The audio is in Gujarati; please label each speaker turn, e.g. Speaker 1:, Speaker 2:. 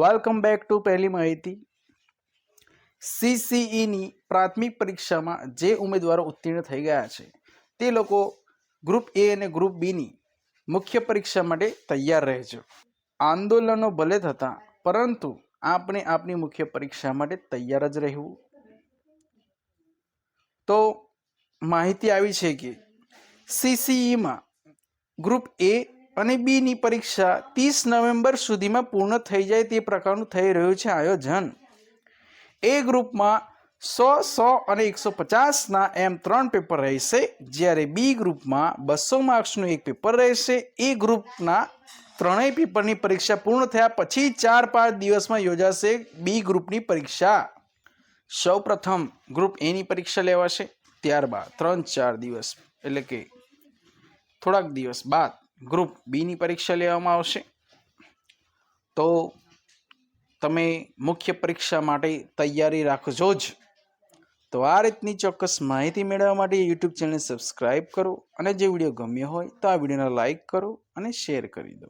Speaker 1: વેલકમ બેક ટુ પહેલી માહિતી. સીસીઈની પ્રાથમિક પરીક્ષામાં જે ઉમેદવારો ઉત્તીર્ણ થઈ ગયા છે, તે લોકો ગ્રુપ એ અને ગ્રુપ બીની મુખ્ય પરીક્ષા માટે તૈયાર રહેજો આંદોલનો ભલે થતા, પરંતુ આપણે આપણી મુખ્ય પરીક્ષા માટે તૈયાર જ રહેવું. તો માહિતી આવી છે કે સીસીઈમાં ગ્રુપ એ અને બીની પરીક્ષા ત્રીસ નવેમ્બર સુધીમાં પૂર્ણ થઈ જાય તે પ્રકારનું થઈ રહ્યું છે આયોજન. એ ગ્રુપમાં સો સો અને એકસો પચાસના એમ ત્રણ પેપર રહેશે. જ્યારે બી ગ્રુપમાં બસો માર્ક્સનું એક પેપર રહેશે. એ ગ્રુપના ત્રણેય પેપરની પરીક્ષા પૂર્ણ થયા પછી ચાર, પાંચ દિવસમાં યોજાશે બી ગ્રુપની પરીક્ષા. સૌ પ્રથમ ગ્રુપ એની પરીક્ષા લેવાશે. ત્યારબાદ ત્રણ, ચાર દિવસ એટલે કે થોડાક દિવસ બાદ ગ્રુપ બીની પરીક્ષા લેવામાં આવશે. તો તમે મુખ્ય પરીક્ષા માટે તૈયારી રાખજો જ. તો આ રીતની ચોક્કસ માહિતી મેળવવા માટે યુટ્યુબ ચેનલ સબસ્ક્રાઈબ કરો અને જે વીડિયો ગમ્યો હોય તો આ વિડીયોને લાઈક કરો અને શેર કરી દો.